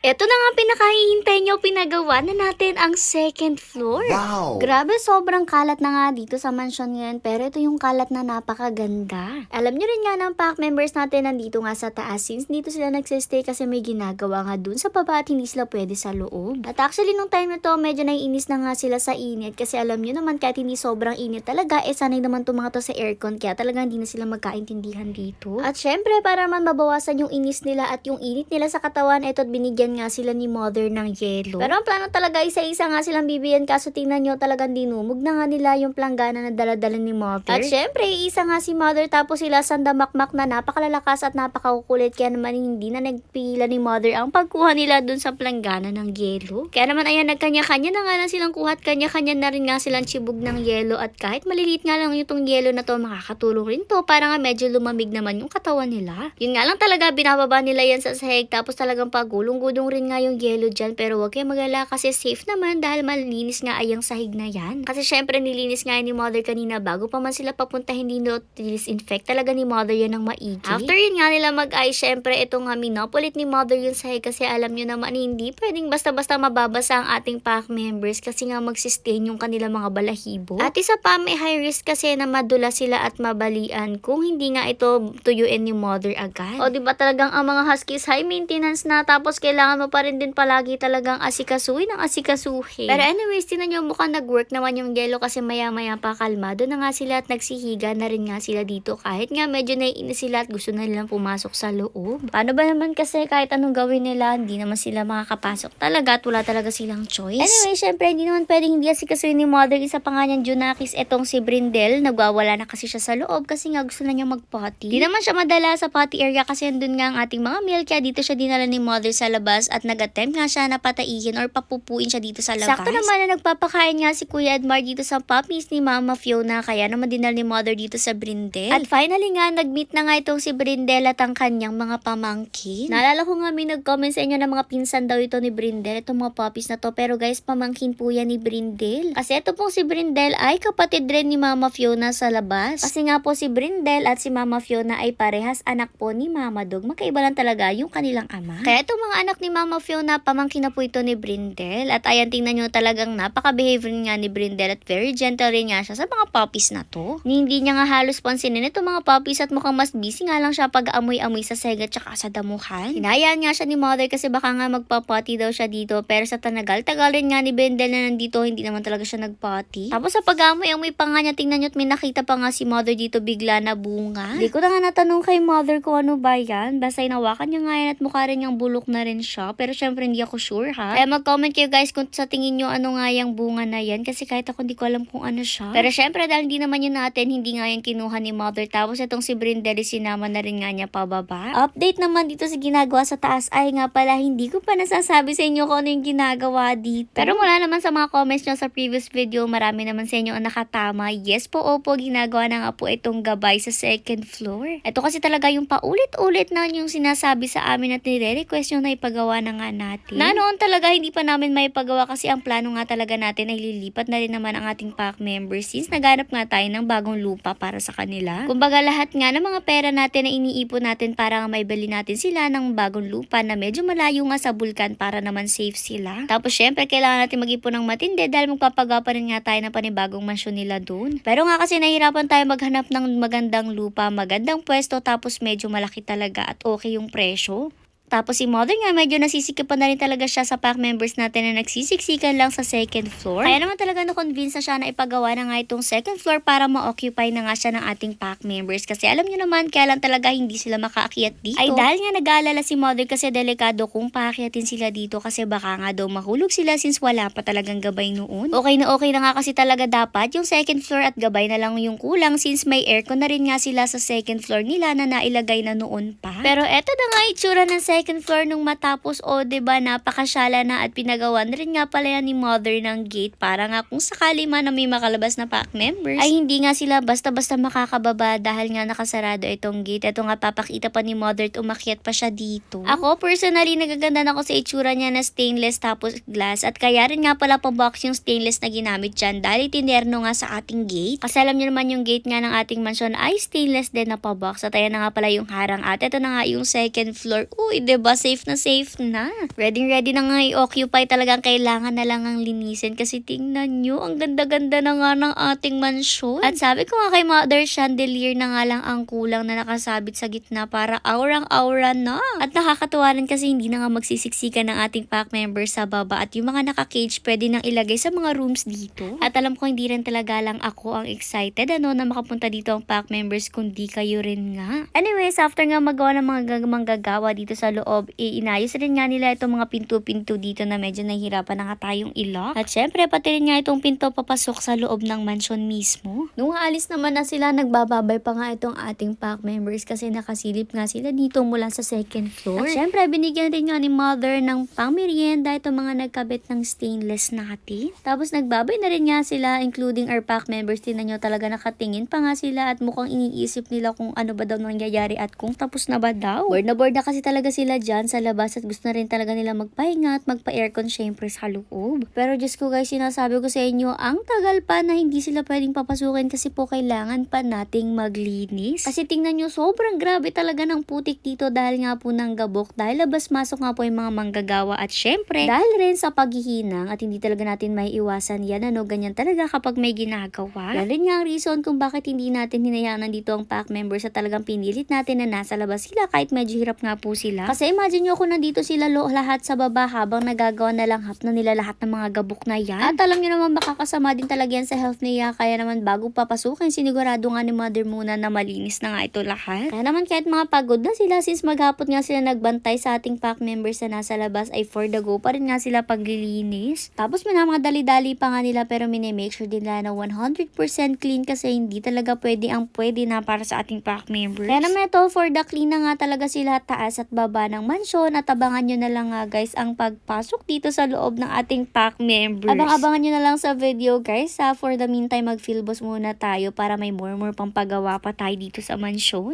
Ito na nga pinakahihintay nyo, pinagawa na natin ang second floor. Wow! Grabe, sobrang kalat na nga dito sa mansion ngayon, pero ito yung kalat na napakaganda. Alam nyo rin nga ng pack members natin nandito nga sa taas since dito sila nagsistay kasi may ginagawa nga dun sa baba at hindi sila pwede sa loob. At actually nung time na to, medyo naiinis na nga sila sa init kasi alam nyo naman kahit hindi sobrang init talaga, eh sanay naman to mga to sa aircon kaya talagang hindi na sila magkaintindihan dito. At syempre, para man mabawasan yung inis nila at yung init nila sa katawan, eto't binigyan nga sila ni mother ng yelo. Pero ang plano talaga isa-isa nga silang bibigyan kaso tingnan nyo talagang dinumog na nga nila yung planggana na daladala ni mother. At syempre, isa nga si mother tapos sila sandamakmak na napakalalakas at napakakukulit kaya naman hindi na nagpila ni mother ang pagkuha nila dun sa planggana ng yelo. Kaya naman ayan, nagkanya-kanya na nga lang silang kuha at kanya-kanya na rin nga silang chibog ng yelo at kahit maliliit nga lang itong yelo na to, makakatulong rin to para nga medyo lumamig naman yung katawan nila. Yun nga lang talaga, binababa nila yan sa sahig tapos talagang pagulong-gulong rin nga yung yelo dyan pero wag kayong magala kasi safe naman dahil malinis nga ay ang sahig na yan. Kasi syempre nilinis nga ni mother kanina bago pa man sila papunta hindi no disinfect talaga ni mother yan ng maigi. After yun nga nila mag-ay syempre ito nga minopolit ni mother yung sahig kasi alam nyo naman hindi pwedeng basta-basta mababasa ang ating pack members kasi nga magsistain yung kanilang mga balahibo. At isa pa may high risk kasi na madula sila at mabalian kung hindi nga ito tuyuin ni mother agad. O di ba talagang ang mga huskies high maintenance na tapos kailangan mo pa rin din palagi talagang asikasuhin ang asikasuhin. Pero anyways, tinan nyo mukhang nag-work naman yung yellow kasi maya-maya pa kalmado na nga sila at nagsihiga na rin nga sila dito kahit nga medyo naiinis sila at gusto na nilang pumasok sa loob. Paano ba naman kasi kahit anong gawin nila, hindi naman sila makakapasok talaga at wala talaga silang choice. Anyway, syempre, hindi naman pwedeng hindi asikasuhin ni mother. Isa pa nga niyang Junakis, etong si Brindel. Nagwawala na kasi siya sa loob kasi nga gusto na niya mag-potty. Di naman siya madala sa potty area kasi andun nga ang ating mga meal kaya dito siya dinala ni mother sa labas at nag-attempt nga siya na pataihin or papupuin siya dito sa labas. Sakto naman na nagpapakain nga si Kuya Edmar dito sa puppies ni Mama Fiona kaya naman dinala ni mother dito sa Brindel. At finally nga, nag-meet na nga itong si Brindel at ang kanyang mga pamangkin. Naalala ko nga may nag-comment sa inyo na mga pinsan daw ito ni Brindel, itong mga puppies na to. Pero guys, pamangkin po yan ni Brindel. Kasi ito pong si Brindel ay kapatid rin ni Mama Fiona sa labas. Kasi nga po si Brindel at si Mama Fiona ay parehas anak po ni Mama Dog. Magkaiba lang talaga yung kanilang ama. Kaya itong mga anak ni Mama Fiona, pamangkin na po ito ni Brindel. At ayan, tingnan nyo talagang napaka-behavior nga ni Brindel at very gentle rin nga siya sa mga puppies na to. Hindi niya nga halos pansinin itong mga puppies at mukhang mas busy nga lang siya pag amoy-amoy sa sega tsaka sa damuhan. Hinayaan nga siya ni mother kasi baka nga magpapati daw siya dito pero sa tanagal-tagal rin nga ni Brindel na nandito hindi naman talaga siya nagpati. Tapos sa pag-amoy-amoy pa nga niya tingnan nyo at may nakita pa nga si mother dito bigla na bunga. Di ko na nga natanong kay mother ko ano ba yan. Basta inawakan niya nga yan at mukha rin niyang bulok na rin siya. Pero syempre hindi ako sure ha. Kaya mag-comment kayo guys kung sa tingin nyo ano nga yung bunga na yan. Kasi kahit ako hindi ko alam kung ano siya. Pero syempre dahil hindi naman yun natin, hindi nga yung kinuha ni mother. Tapos itong si Brindel sinama na rin nga niya pababa. Update naman dito sa ginagawa sa taas. Ay nga pala, hindi ko pa nasasabi sa inyo kung ano yung ginagawa dito. Pero mula naman sa mga comments nyo sa previous video, marami naman sa inyo ang nakatama. Yes po, opo, ginagawa na nga po itong gabay sa second floor. Ito kasi talaga yung paulit-ulit na yung sinasabi sa amin at nire-request yung na na nga natin. Na noon talaga hindi pa namin may pagawa kasi ang plano nga talaga natin ay lilipat na rin naman ang ating pack members since naganap nga tayo ng bagong lupa para sa kanila. Kumbaga lahat nga ng mga pera natin na iniipon natin para nga may bili natin sila ng bagong lupa na medyo malayo nga sa bulkan para naman safe sila. Tapos syempre kailangan natin mag-ipon ng matindi dahil magpapagawa pa rin nga tayo ng panibagong mansyon nila doon. Pero nga kasi nahirapan tayo maghanap ng magandang lupa, magandang pwesto tapos medyo malaki talaga at okay yung presyo. Tapos si Mother nga medyo nasisikipan na rin talaga siya sa pack members natin na nagsisiksikan lang sa second floor. Kaya naman talaga na-convince na siya na ipagawa na nga itong second floor para ma-occupy na nga siya ng ating pack members. Kasi alam niyo naman, kaya lang talaga hindi sila makaakyat dito. Ay dahil nga nag-aalala si Mother kasi delikado kung paakyatin sila dito kasi baka nga daw mahulog sila since wala pa talagang gabay noon. Okay na okay na nga kasi talaga dapat yung second floor at gabay na lang yung kulang since may aircon na rin nga sila sa second floor nila na nailagay na noon pa. Pero eto na nga itsura ng second floor nung matapos o 'di ba napakasyala na at pinagawa na rin nga pala yan ni mother ng gate para nga kung sakali man na may makalabas na pack members ay hindi nga sila basta-basta makakababa dahil nga nakasarado itong gate. Ito nga papakita pa ni mother at umakyat pa siya dito. Ako personally nagaganda na ako sa itsura niya na stainless tapos glass at kaya rin nga pala pa box yung stainless na ginamit dyan dahil tinerno nga sa ating gate. Kasi alam niyo naman yung gate nga ng ating mansion ay stainless din na pa box at ayan na nga pala yung harang at ito na nga yung second floor. Uy, 'di ba Safe na safe na. Ready ready na nga i-occupy talagang kailangan na lang ang linisin kasi tingnan nyo, ang ganda-ganda na nga ng ating mansyon. At sabi ko nga kay Mother Chandelier na nga lang ang kulang na nakasabit sa gitna para aurang-aura na. At nakakatuwa rin kasi hindi na nga magsisiksikan ng ating pack members sa baba at yung mga naka-cage pwede nang ilagay sa mga rooms dito. At alam ko hindi rin talaga lang ako ang excited ano na makapunta dito ang pack members kundi kayo rin nga. Anyways, after nga magawa ng mga gag- manggagawa dito sa loob, eh, inayos rin nga nila itong mga pinto-pinto dito na medyo nahihirapan na nga tayong ilock. At syempre, pati rin nga itong pinto papasok sa loob ng mansion mismo. Nung aalis naman na sila, nagbababay pa nga itong ating pack members kasi nakasilip nga sila dito mula sa second floor. At syempre, binigyan rin nga ni mother ng pangmerienda itong mga nagkabit ng stainless natin. Tapos nagbabay na rin nga sila including our pack members. Tinan nyo talaga nakatingin pa nga sila at mukhang iniisip nila kung ano ba daw nangyayari at kung tapos na ba daw. Bored na bored na kasi talaga sila dyan sa labas at gusto na rin talaga nila magpahinga at magpa-aircon syempre sa loob. Pero Diyos ko guys, sinasabi ko sa inyo, ang tagal pa na hindi sila pwedeng papasukin kasi po kailangan pa nating maglinis. Kasi tingnan nyo, sobrang grabe talaga ng putik dito dahil nga po ng gabok. Dahil labas-masok nga po yung mga manggagawa at syempre, dahil rin sa paghihinang at hindi talaga natin may iwasan yan, ano, ganyan talaga kapag may ginagawa. Yan nga ang reason kung bakit hindi natin hinayaan nandito ang pack members at talagang pinilit natin na nasa labas sila kahit medyo hirap nga po sila. Kasi imagine nyo kung nandito sila lo, lahat sa baba habang nagagawa na lang hap na nila lahat ng mga gabok na yan. At alam nyo naman makakasama din talaga yan sa health niya kaya naman bago papasukin sinigurado nga ni mother muna na malinis na nga ito lahat. Kaya naman kahit mga pagod na sila since maghapon nga sila nagbantay sa ating pack members na nasa labas ay for the go pa rin nga sila paglilinis. Tapos may mga dali-dali pa nga nila pero minimake sure din na 100% clean kasi hindi talaga pwede ang pwede na para sa ating pack members. Kaya naman ito for the clean na nga talaga sila taas at baba ng mansyon at abangan nyo na lang nga guys ang pagpasok dito sa loob ng ating pack members. Abang-abangan nyo na lang sa video guys ha. For the meantime mag-fill boss muna tayo para may more more pang pagawa pa tayo dito sa mansyon.